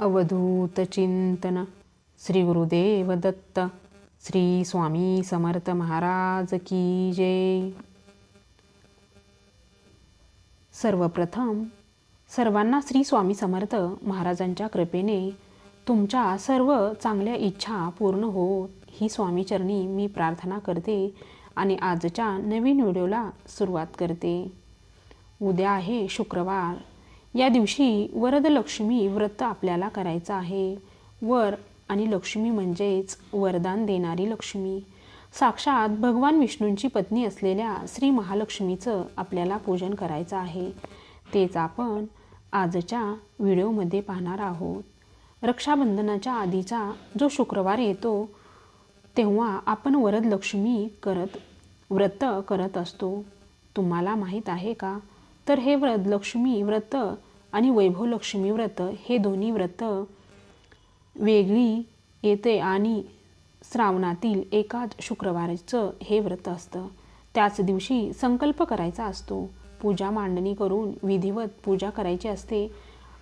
अवधूत चिंतन श्री गुरुदेव दत्त श्री स्वामी समर्थ महाराज की जय। सर्वप्रथम सर्वांना श्री स्वामी समर्थ महाराजांच्या कृपेने तुमच्या सर्व चांगल्या इच्छा पूर्ण हो ही स्वामीचरणी मी प्रार्थना करते आणि आजच्या नवीन व्हिडिओला सुरुवात करते. उद्या आहे शुक्रवार. या दिवशी वरदलक्ष्मी व्रत आपल्याला करायचं आहे. वर आणि लक्ष्मी म्हणजेच वरदान देणारी लक्ष्मी. साक्षात भगवान विष्णूंची पत्नी असलेल्या श्री महालक्ष्मीचं आपल्याला पूजन करायचं आहे. तेच आपण आजच्या व्हिडिओमध्ये पाहणार आहोत. रक्षाबंधनाच्या आधीचा जो शुक्रवार येतो तेव्हा आपण वरदलक्ष्मी करत व्रत करत असतो. तुम्हाला माहीत आहे का? तर हे व्रत लक्ष्मी व्रत आणि वैभवलक्ष्मी व्रत हे दोन्ही व्रत वेगळी येते आणि श्रावणातील एकाच शुक्रवारचं हे व्रत असतं. त्याच दिवशी संकल्प करायचा असतो. पूजा मांडणी करून विधिवत पूजा करायची असते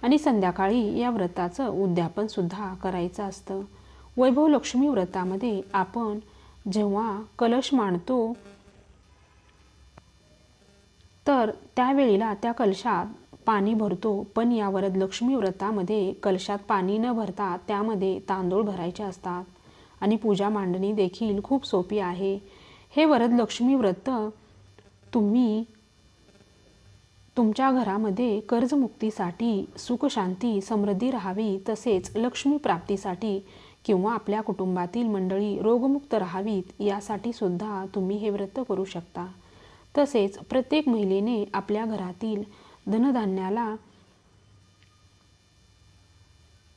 आणि संध्याकाळी या व्रताचं उद्यापनसुद्धा करायचं असतं. वैभवलक्ष्मी व्रतामध्ये आपण जेव्हा कलश मांडतो तर त्यावेळेला त्या कलशात पाणी भरतो पण या वरद लक्ष्मी व्रतामध्ये कलशात पाणी न भरता त्यामध्ये तांदूळ भरायचे असतात. आणि पूजा मांडणी देखील खूप सोपी आहे. हे वरदलक्ष्मी व्रत तुम्ही तुमच्या घरामध्ये कर्जमुक्तीसाठी सुखशांती समृद्धी राहावी तसेच लक्ष्मी प्राप्तीसाठी किंवा आपल्या कुटुंबातील मंडळी रोगमुक्त राहावीत यासाठी सुद्धा तुम्ही हे व्रत करू शकता. तसेच प्रत्येक महिलेने आपल्या घरातील धनधान्याला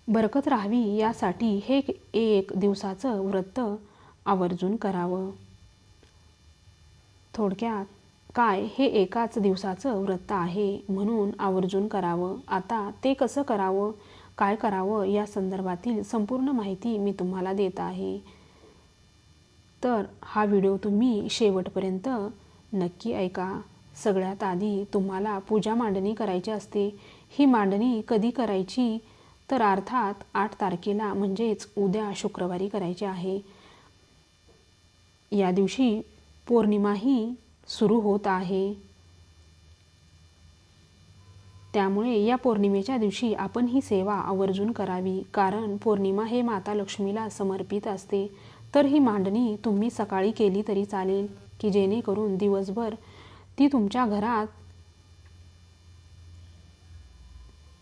बरकत राहावी यासाठी हे एक दिवसाचं व्रत आवर्जून करावं. थोडक्यात काय हे एकाच दिवसाचं व्रत आहे म्हणून आवर्जून करावं? आता ते कसं करावं? काय करावं? या संदर्भातील संपूर्ण माहिती मी तुम्हाला देत आहे. तर हा व्हिडिओ तुम्ही शेवटपर्यंत नक्की ऐका. सगळ्यात आधी तुम्हाला पूजा मांडणी करायची असते. ही मांडणी कधी करायची? तर अर्थात आठ तारखेला म्हणजेच उद्या शुक्रवारी करायची आहे. या दिवशी पौर्णिमाही सुरू होत आहे. त्यामुळे या पौर्णिमेच्या दिवशी आपण ही सेवा आवर्जून करावी. कारण पौर्णिमा हे माता लक्ष्मीला समर्पित असते. तर ही मांडणी तुम्ही सकाळी केली तरी चालेल. की जेणेकरून दिवसभर ती तुमच्या घरात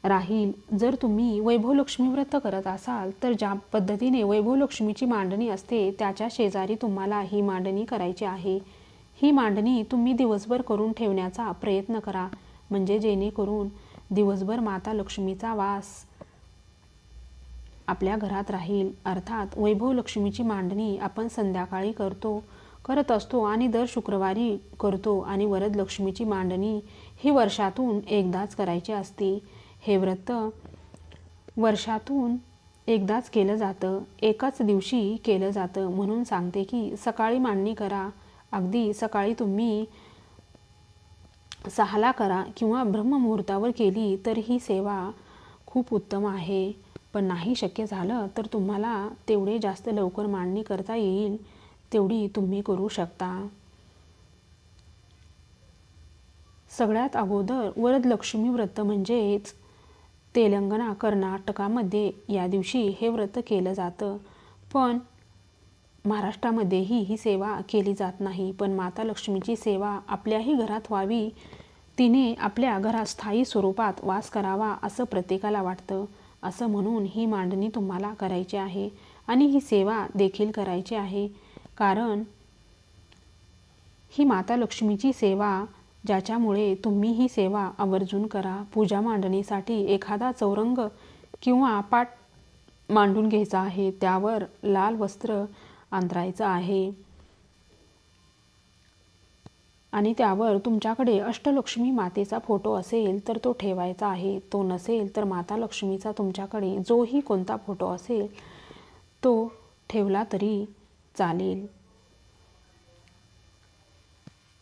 राहील. जर तुम्ही वैभवलक्ष्मी व्रत करत असाल तर ज्या पद्धतीने वैभवलक्ष्मीची मांडणी असते त्याच्या शेजारी तुम्हाला ही मांडणी करायची आहे. ही मांडणी तुम्ही दिवसभर करून ठेवण्याचा प्रयत्न करा. म्हणजे जेणेकरून दिवसभर माता लक्ष्मीचा वास आपल्या घरात राहील. अर्थात वैभवलक्ष्मीची मांडणी आपण संध्याकाळी करतो. करत असतो आणि दर शुक्रवारी करतो आणि वरदलक्ष्मीची मांडणी ही वर्षातून एकदाच करायची असते. हे व्रत वर्षातून एकदाच केलं जातं. एकाच दिवशी केलं जातं. म्हणून सांगते की सकाळी मांडणी करा. अगदी सकाळी तुम्ही सहाला करा किंवा ब्रह्ममुहूर्तावर केली तर ही सेवा खूप उत्तम आहे. पण नाही शक्य झालं तर तुम्हाला तेवढे जास्त लवकर मांडणी करता येईल. तेवढी तुम्ही करू शकता. सगळ्यात अगोदर वरदलक्ष्मी व्रत म्हणजेच तेलंगणा कर्नाटकामध्ये या दिवशी हे व्रत केलं जातं. पण महाराष्ट्रामध्येही ही सेवा केली जात नाही. पण माता लक्ष्मीची सेवा आपल्याही घरात व्हावी. तिने आपल्या घरात स्थायी स्वरूपात वास करावा असं प्रत्येकाला वाटतं. असं म्हणून ही मांडणी तुम्हाला करायची आहे. आणि ही सेवा देखील करायची आहे. कारण ही माता लक्ष्मीची सेवा ज्याच्यामुळे तुम्ही ही सेवा आवर्जून करा. पूजा मांडणीसाठी एखादा चौरंग किंवा पाट मांडून घ्यायचा आहे. त्यावर लाल वस्त्र आंतरायचं आहे. आणि त्यावर तुमच्याकडे अष्टलक्ष्मी मातेचा फोटो असेल तर तो ठेवायचा आहे. तो नसेल तर माता लक्ष्मीचा तुमच्याकडे जोही कोणता फोटो असेल तो ठेवला तरी चालेल.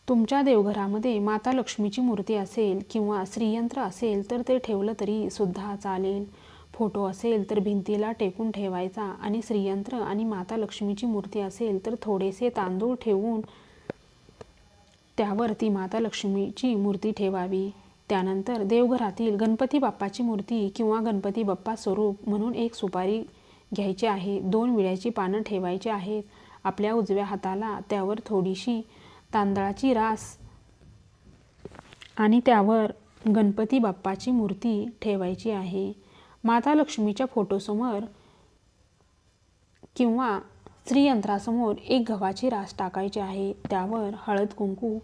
तुमच्या देवघरामध्ये माता लक्ष्मीची मूर्ती असेल किंवा श्रीयंत्र असेल तर ते ठेवलं तरी सुद्धा चालेल. फोटो असेल तर भिंतीला टेकून ठेवायचा आणि श्रीयंत्र आणि माता लक्ष्मीची मूर्ती असेल तर थोडेसे तांदूळ ठेवून त्यावर ती माता लक्ष्मीची मूर्ती ठेवावी. त्यानंतर देवघरातील गणपती बाप्पाची मूर्ती किंवा गणपती बाप्पा स्वरूप म्हणून एक सुपारी घ्यायची आहे. दोन विड्याची पानं ठेवायची आहेत. आपल्या उजव्या हाताला त्यावर थोडीशी तांदळाची रास आणि त्यावर गणपती बाप्पाची मूर्ती ठेवायची आहे. माता लक्ष्मीच्या फोटोसमोर किंवा श्रीयंत्रासमोर एक गव्हाची रास टाकायची आहे. त्यावर हळद कुंकू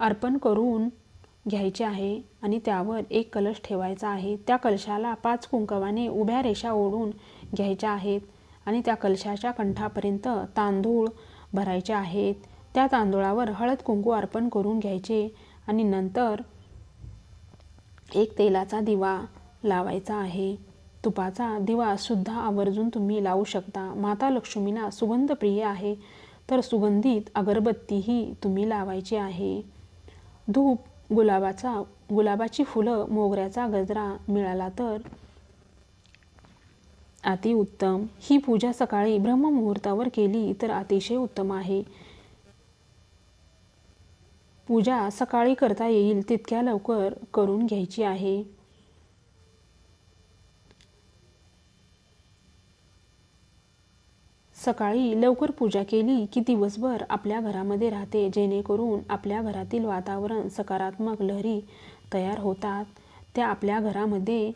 अर्पण करून घ्यायचे आहे आणि त्यावर एक कलश ठेवायचा आहे. त्या कलशाला पाच कुंकवाने उभ्या रेषा ओढून घ्यायच्या आहेत. आणि त्या कलशाच्या कंठापर्यंत तांदूळ भरायचे आहेत. त्या तांदूळावर हळद कुंकू अर्पण करून घ्यायचे आणि नंतर एक तेलाचा दिवा लावायचा आहे. तुपाचा दिवा सुद्धा आवर्जून तुम्ही लावू शकता. माता लक्ष्मीला सुगंध प्रिय आहे तर सुगंधित अगरबत्तीही तुम्ही लावायची आहे. धूप गुलाबाचा गुलाबाची फुलं मोगऱ्याचा गजरा मिळाला तर अतिउत्तम. ही पूजा सकाळी ब्रह्ममुहूर्तावर केली तर अतिशय उत्तम आहे. पूजा सकाळी करता येईल तितक्या लवकर करून घ्यायची आहे. सकाळी लवकर पूजा केली की दिवसभर आपल्या घरामध्ये राहते जेणेकरून आपल्या घरातील वातावरण सकारात्मक लहरी तयार होतात. त्या आपल्या घरामध्ये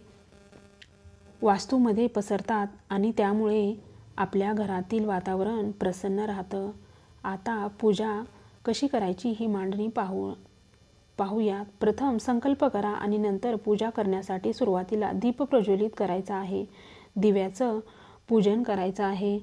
वास्तूमध्ये पसरतात आणि त्यामुळे आपल्या घरातील वातावरण प्रसन्न राहतं. आता पूजा कशी करायची ही मांडणी पाहू पाहूयात. प्रथम संकल्प करा आणि नंतर पूजा करण्यासाठी सुरुवातीला दीप प्रज्वलित करायचा आहे. दिव्याचं पूजन करायचं आहे.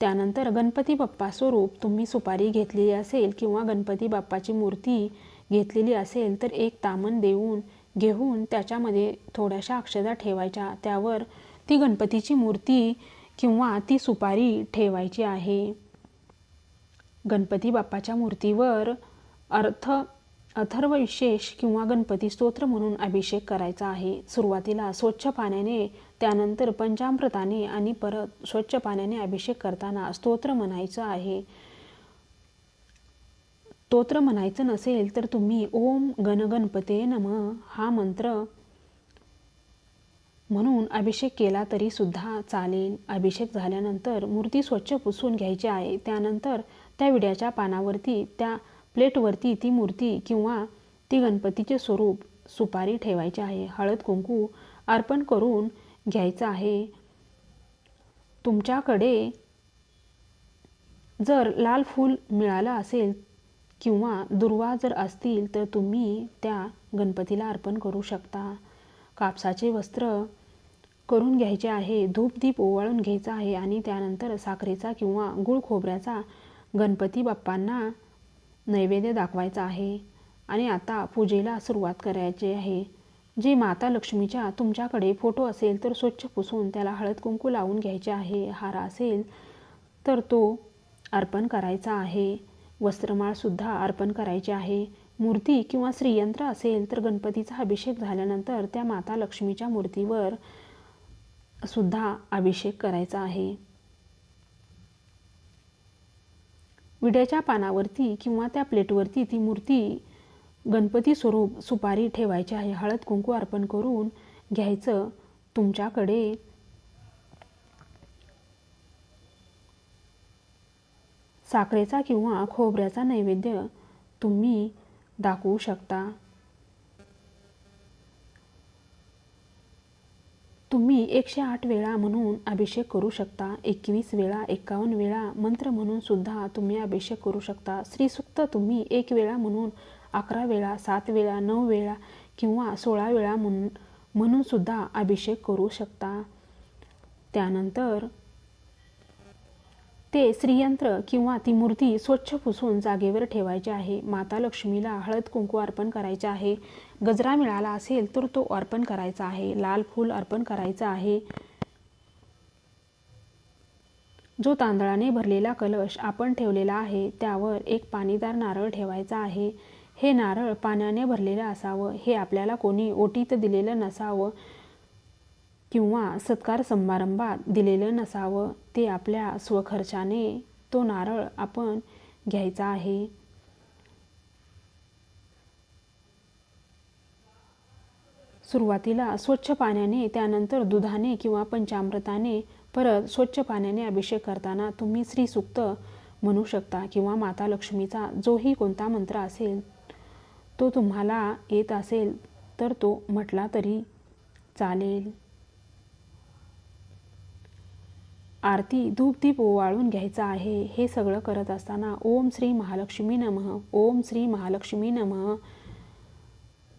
त्यानंतर गणपती बाप्पा स्वरूप तुम्ही सुपारी घेतलेली असेल किंवा गणपती बाप्पाची मूर्ती घेतलेली असेल तर एक तामण देऊन घेऊन त्याच्यामध्ये थोड्याशा अक्षदा ठेवायच्या. त्यावर ती गणपतीची मूर्ती किंवा ती सुपारी ठेवायची आहे. गणपती बाप्पाच्या मूर्तीवर अर्थ अथर्व विशेष किंवा गणपती स्तोत्र म्हणून अभिषेक करायचा आहे. सुरुवातीला स्वच्छ पाण्याने त्यानंतर पंचामृताने आणि परत स्वच्छ पाण्याने अभिषेक करताना स्तोत्र म्हणायचं आहे. स्तोत्र म्हणायचं नसेल तर तुम्ही ओम गणगणपते नम हा मंत्र म्हणून अभिषेक केला तरी सुद्धा चालेल. अभिषेक झाल्यानंतर मूर्ती स्वच्छ पुसून घ्यायची आहे. त्यानंतर त्या विड्याच्या पानावरती त्या प्लेटवरती ती मूर्ती किंवा ती गणपतीचे स्वरूप सुपारी ठेवायची आहे. हळद कुंकू अर्पण करून घ्यायचं आहे. तुमच्याकडे जर लाल फूल मिळालं असेल किंवा दुर्वा जर असतील तर तुम्ही त्या गणपतीला अर्पण करू शकता. कापसाचे वस्त्र करून घ्यायचे आहे धूपदीप ओवाळून घ्यायचा आहे आणि त्यानंतर साखरेचा किंवा गुळ खोबऱ्याचा गणपती बाप्पांना नैवेद्य दाखवायचा आहे. आणि आता पूजेला सुरुवात करायची आहे. जे माता लक्ष्मीच्या तुमच्याकडे फोटो असेल तर स्वच्छ पुसून त्याला हळद कुंकू लावून घ्यायचे आहे. हार असेल तर तो अर्पण करायचा आहे. वस्त्रमाळसुद्धा अर्पण करायचे आहे. मूर्ती किंवा श्रीयंत्र असेल तर गणपतीचा अभिषेक झाल्यानंतर त्या माता लक्ष्मीच्या मूर्तीवर सुद्धा अभिषेक करायचा आहे. विड्याच्या पानावरती किंवा त्या प्लेटवरती ती मूर्ती गणपती स्वरूप सुपारी ठेवायची आहे. हळद कुंकू अर्पण करून घ्यायचं तुमच्याकडे. साखरेचा किंवा खोबऱ्याचा नैवेद्य तुम्ही दाखवू शकता. तुम्ही एकशे आठ वेळा म्हणून अभिषेक करू शकता एकवीस वेळा एकावन्न वेळा मंत्र म्हणून सुद्धा तुम्ही अभिषेक करू शकता. श्रीसुक्त तुम्ही एक वेळा म्हणून अकरा वेळा सात वेळा नऊ वेळा किंवा सोळा वेळा म्हणून म्हणून सुद्धा अभिषेक करू शकता. त्यानंतर ते श्रीयंत्र किंवा ती मूर्ती स्वच्छ पुसून जागेवर ठेवायची आहे. माता लक्ष्मीला हळद कुंकू अर्पण करायचे आहे. गजरा मिळाला असेल तर तो अर्पण करायचा आहे. लाल फूल अर्पण करायचं आहे. जो तांदळाने भरलेला कलश आपण ठेवलेला आहे त्यावर एक पाणीदार नारळ ठेवायचा आहे. हे नारळ पाण्याने भरलेलं असावं. हे आपल्याला कोणी ओटीत दिलेलं नसावं. किंवा सत्कार समारंभात दिलेलं नसावं ते आपल्या स्वखर्चाने तो नारळ आपण घ्यायचा आहे. सुरुवातीला स्वच्छ पाण्याने त्यानंतर दुधाने किंवा पंचामृताने परत स्वच्छ पाण्याने अभिषेक करताना तुम्ही श्रीसुक्त म्हणू शकता किंवा माता लक्ष्मीचा जोही कोणता मंत्र असेल तो तुम्हाला येत असेल तर तो म्हटला तरी चालेल. आरती धूपदीप ओवाळून घ्यायचा आहे. हे सगळं करत असताना ओम श्री महालक्ष्मी नमः ओम श्री महालक्ष्मी नमः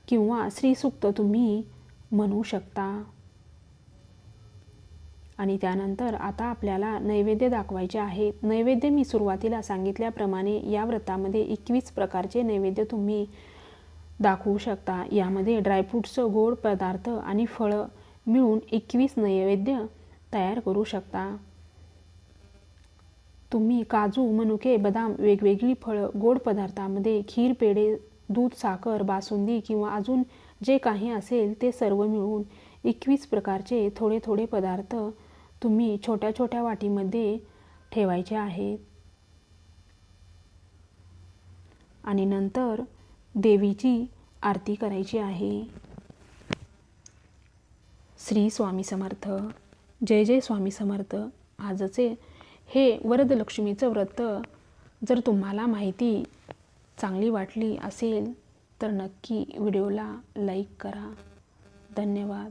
किंवा श्रीसुक्त तुम्ही म्हणू शकता. आणि त्यानंतर आता आपल्याला नैवेद्य दाखवायचे आहे. नैवेद्य मी सुरुवातीला सांगितल्याप्रमाणे या व्रतामध्ये एकवीस प्रकारचे नैवेद्य तुम्ही दाखवू शकता. यामध्ये ड्रायफ्रूट्सचं गोड पदार्थ आणि फळं मिळून एकवीस नैवेद्य तयार करू शकता. तुम्ही काजू मनुके बदाम वेगवेगळी फळं गोड पदार्थामध्ये खीर पेढे दूध साखर बासुंदी किंवा अजून जे काही असेल ते सर्व मिळून एकवीस प्रकारचे थोडे थोडे पदार्थ तुम्ही छोट्या छोट्या वाटीमध्ये ठेवायचे आहेत. आणि नंतर देवीची आरती करायची आहे. श्री स्वामी समर्थ. जय जय स्वामी समर्थ. आजचे हे वरदलक्ष्मीचं व्रत जर तुम्हाला माहिती चांगली वाटली असेल तर नक्की व्हिडिओला लाईक करा. धन्यवाद.